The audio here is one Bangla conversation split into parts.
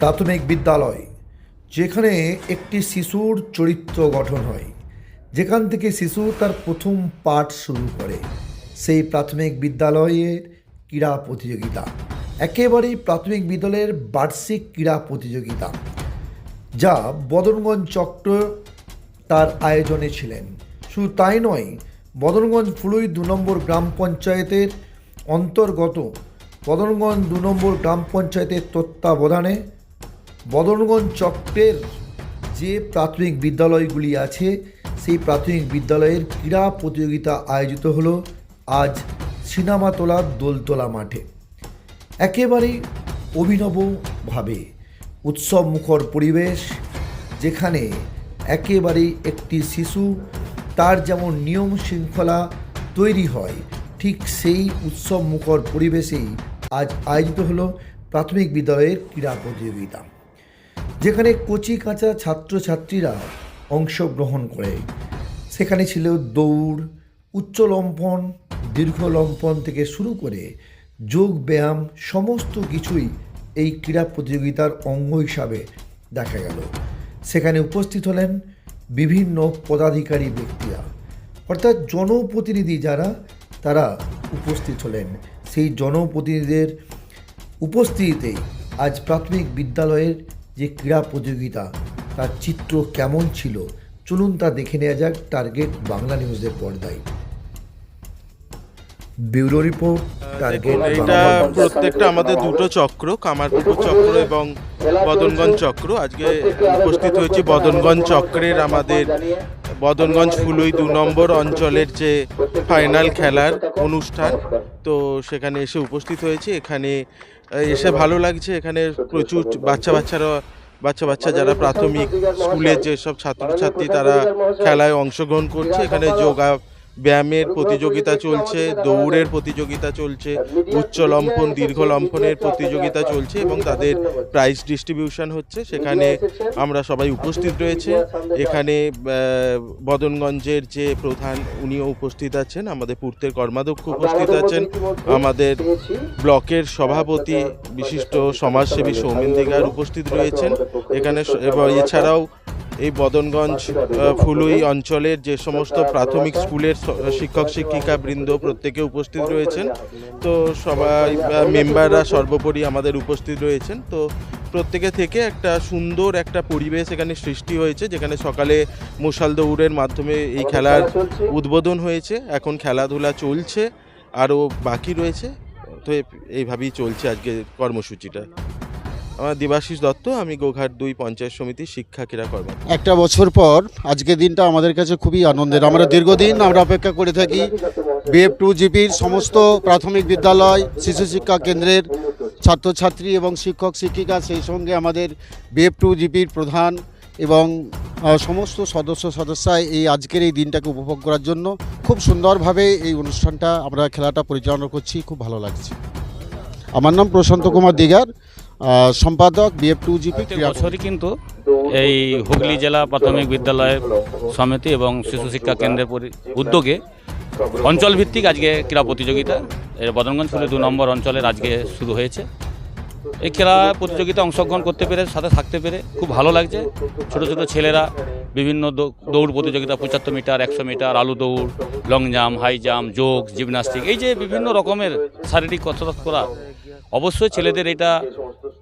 প্রাথমিক বিদ্যালয়, যেখানে একটি শিশুর চরিত্র গঠন হয়। যেখান থেকে শিশু তার প্রথম পাঠ শুরু করে। সেই প্রাথমিক বিদ্যালয়ের ক্রীড়া প্রতিযোগিতা। একেবারেই প্রাথমিক বিদ্যালয়ের বার্ষিক ক্রীড়া প্রতিযোগিতা, যা বদনগঞ্জ চক্র তার আয়োজনে ছিলেন। শুধু তাই নয় বদনগঞ্জ ফুলুই দু নম্বর গ্রাম পঞ্চায়েতের অন্তর্গত বদনগঞ্জ দু নম্বর গ্রাম পঞ্চায়েতের তত্ত্বাবধানে বদনগঞ্জ চক্রের যে প্রাথমিক বিদ্যালয়গুলি আছে, সেই প্রাথমিক বিদ্যালয়ের ক্রীড়া প্রতিযোগিতা আয়োজিত হলো আজ সিনেমাতলা দোলতলা মাঠে। একেবারেই অভিনবভাবে উৎসব মুখর পরিবেশ, যেখানে একেবারেই একটি শিশু তার যেমন নিয়ম শৃঙ্খলা তৈরি হয়, ঠিক সেই উৎসব মুখর পরিবেশেই আজ আয়োজিত হলো প্রাথমিক বিদ্যালয়ের ক্রীড়া প্রতিযোগিতা। যেখানে কচি কাঁচা ছাত্রছাত্রীরা অংশগ্রহণ করে। সেখানে ছিল দৌড়, উচ্চ লম্ফন দীর্ঘ লম্ফন থেকে শুরু করে যোগ ব্যায়াম, সমস্ত কিছুই এই ক্রীড়া প্রতিযোগিতার অঙ্গ হিসাবে দেখা গেল। সেখানে উপস্থিত হলেন বিভিন্ন পদাধিকারী ব্যক্তিরা। অর্থাৎ জনপ্রতিনিধি যারা, তারা উপস্থিত হলেন। সেই জনপ্রতিনিধিদের উপস্থিতিতেই আজ প্রাথমিক বিদ্যালয়ের যে ক্রীড়া প্রতিযোগিতা তার চিত্র কেমন ছিল চলুন তা দেখে নেওয়া যাক টার্গেট বাংলা নিউজের পর্দায়। Bureau report target news. প্রত্যেকটা আমাদের দুটো চক্র কামারপুকুর চক্র এবং বদনগঞ্জ চক্র। আজকে উপস্থিত হয়েছি বদনগঞ্জ চক্রের আমাদের বদনগঞ্জ ফুলুই দু নম্বর অঞ্চলের যে ফাইনাল খেলার অনুষ্ঠান। তো সেখানে এসে উপস্থিত হয়েছে। এখানে এসে ভালো লাগছে। এখানে প্রচুর বাচ্চা বাচ্চারা, বাচ্চা বাচ্চা যারা প্রাথমিক স্কুলের যেসব ছাত্রছাত্রী তারা খেলায় অংশগ্রহণ করছে। এখানে যোগা ব্যায়ামের প্রতিযোগিতা চলছে দৌড়ের প্রতিযোগিতা চলছে উচ্চ লম্ফন দীর্ঘ লম্ফনের প্রতিযোগিতা চলছে এবং তাদের প্রাইজ ডিস্ট্রিবিউশন হচ্ছে সেখানে আমরা সবাই উপস্থিত রয়েছে। এখানে বদনগঞ্জের যে প্রধান উনিও উপস্থিত আছেন আমাদের পূর্তের কর্মাধ্যক্ষ উপস্থিত আছেন আমাদের ব্লকের সভাপতি বিশিষ্ট সমাজসেবী সৌমেন দিগার উপস্থিত রয়েছেন। এখানে এছাড়াও এই বদনগঞ্জ ফুলুই অঞ্চলের যে সমস্ত প্রাথমিক স্কুলের শিক্ষক, শিক্ষিকা বৃন্দ প্রত্যেকে উপস্থিত রয়েছেন। তো সবাই মেম্বাররা সর্বোপরি আমাদের উপস্থিত রয়েছেন। তো প্রত্যেকে থেকে একটা সুন্দর একটা পরিবেশ এখানে সৃষ্টি হয়েছে, যেখানে সকালে মশাল দৌড়ের মাধ্যমে এই খেলার উদ্বোধন হয়েছে। এখন খেলাধুলা চলছে, আরও বাকি রয়েছে। তো এইভাবেই চলছে আজকে কর্মসূচিটা। আমার দেবাশিস দত্ত, আমি গোঘাট দুই পঞ্চায়েত সমিতির শিক্ষা ক্রীড়া কর্মকর্তা। একটা বছর পর আজকের দিনটা আমাদের কাছে খুবই আনন্দের। আমরা দীর্ঘদিন আমরা অপেক্ষা করে থাকি বিএফ টু জিপির সমস্ত প্রাথমিক বিদ্যালয় শিশু শিক্ষা কেন্দ্রের ছাত্রছাত্রী এবং শিক্ষক, শিক্ষিকা সেই সঙ্গে আমাদের বিএফ টু জিপির প্রধান এবং সমস্ত সদস্য সদস্যা এই আজকের এই দিনটাকে উপভোগ করার জন্য খুব সুন্দরভাবে এই অনুষ্ঠানটা আমরা খেলাটা পরিচালনা করছি। খুব ভালো লাগছে। আমার নাম প্রশান্ত কুমার দিগার। সম্পাদক বিএফ টু জিপি বছরই কিন্তু এই হুগলি জেলা প্রাথমিক বিদ্যালয়ের সমিতি এবং শিশু শিক্ষা কেন্দ্রের উদ্যোগে অঞ্চল ভিত্তিক আজকে ক্রীড়া প্রতিযোগিতা। এর বদনগঞ্জ ফুলে দু নম্বর অঞ্চলের আজকে শুরু হয়েছে। এই খেলা প্রতিযোগিতা অংশগ্রহণ করতে পেরে সাথে থাকতে পেরে খুব ভালো লাগছে। ছোট ছোট ছেলেরা বিভিন্ন দৌড় প্রতিযোগিতা পঁচাত্তর মিটার একশো মিটার আলু দৌড় লং জাম্প হাই জাম্প যোগ জিমনাস্টিক এই যে বিভিন্ন রকমের শারীরিক কসরত করা অবশ্যই ছেলেদের এটা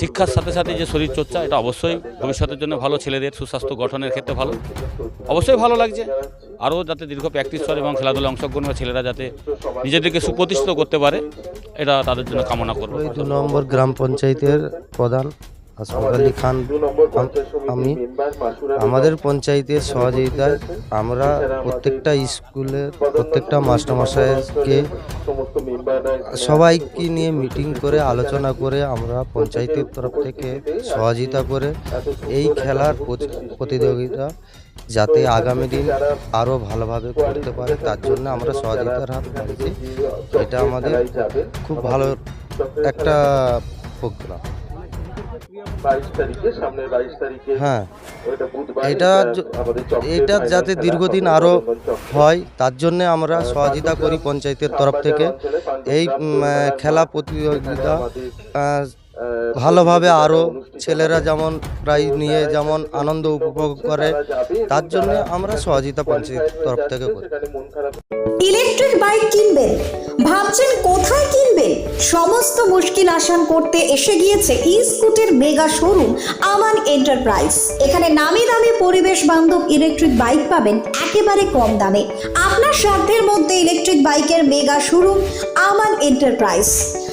শিক্ষার সাথে সাথে যে শরীরচর্চা, এটা অবশ্যই ভবিষ্যতের জন্য ভালো। ছেলেদের সুস্বাস্থ্য গঠনের ক্ষেত্রে ভালো। অবশ্যই ভালো লাগছে। আরও যাতে দীর্ঘ প্র্যাকটিস করে এবং খেলাধুলা অংশগ্রহণ করে ছেলেরা যাতে নিজেদেরকে সুপ্রতিষ্ঠিত করতে পারে, এটা তাদের জন্য কামনা করব। দু নম্বর গ্রাম পঞ্চায়েতের প্রধান আলী খান আমি আমাদের পঞ্চায়েতের সহযোগিতায় আমরা প্রত্যেকটা স্কুলের প্রত্যেকটা মাস্টারমশাইকে সবাইকে নিয়ে মিটিং করে আলোচনা করে আমরা পঞ্চায়েতের তরফ থেকে সহযোগিতা করে এই খেলার প্রতিযোগিতা যাতে আগামী দিন আরও ভালোভাবে করতে পারে তার জন্য আমরা সহযোগিতার হাত বাড়িয়েছি। এটা আমাদের খুব ভালো একটা প্রোগ্রাম। হ্যাঁ। এটা এটা যাতে দীর্ঘদিন আরও হয় তার জন্য আমরা সহযোগিতা করি পঞ্চায়েতের তরফ থেকে। এই খেলা প্রতিযোগিতা ভালোভাবে আরও ছেলেরা যেমন প্রায় নিয়ে যেমন আনন্দ উপভোগ করে, তার জন্য আমরা সহযোগিতা পঞ্চায়েত তরফ থেকে ইলেকট্রিক বাইক কিনবেন? ভাবছেন কোথায় কিনবেন? সমস্ত মুশকিল আসান করতে এসে গিয়েছে ই স্কুটের মেগা শোরুম আমান এন্টারপ্রাইজ এখানে নামি দামি পরিবেশ বান্ধব ইলেকট্রিক বাইক পাবেন একেবারে কম দামে। আপনার সাধ্যের মধ্যে ইলেকট্রিক বাইকের মেগা শোরুম আমান এন্টারপ্রাইজ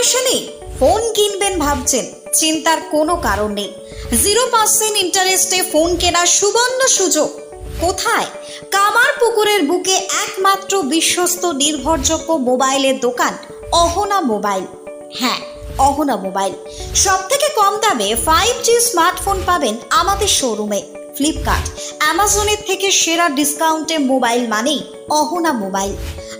পয়সা নেই ফোন কিনবেন ভাবছেন, চিন্তার কোনো কারণ নেই। জিরো পার্সেন্ট ইন্টারেস্টে ফোন কেনার সুবর্ণ সুযোগ। কোথায়? কামার পুকুরের বুকে একমাত্র বিশ্বস্ত নির্ভরযোগ্য মোবাইলের দোকান, অহনা মোবাইল। হ্যাঁ অহনা মোবাইল। সব থেকে কম দামে ফাইভ জি স্মার্টফোন পাবেন আমাদের শোরুমে, ফ্লিপকার্ট। অ্যামাজনের থেকে সেরা ডিসকাউন্টে মোবাইল মানেই অহনা মোবাইল।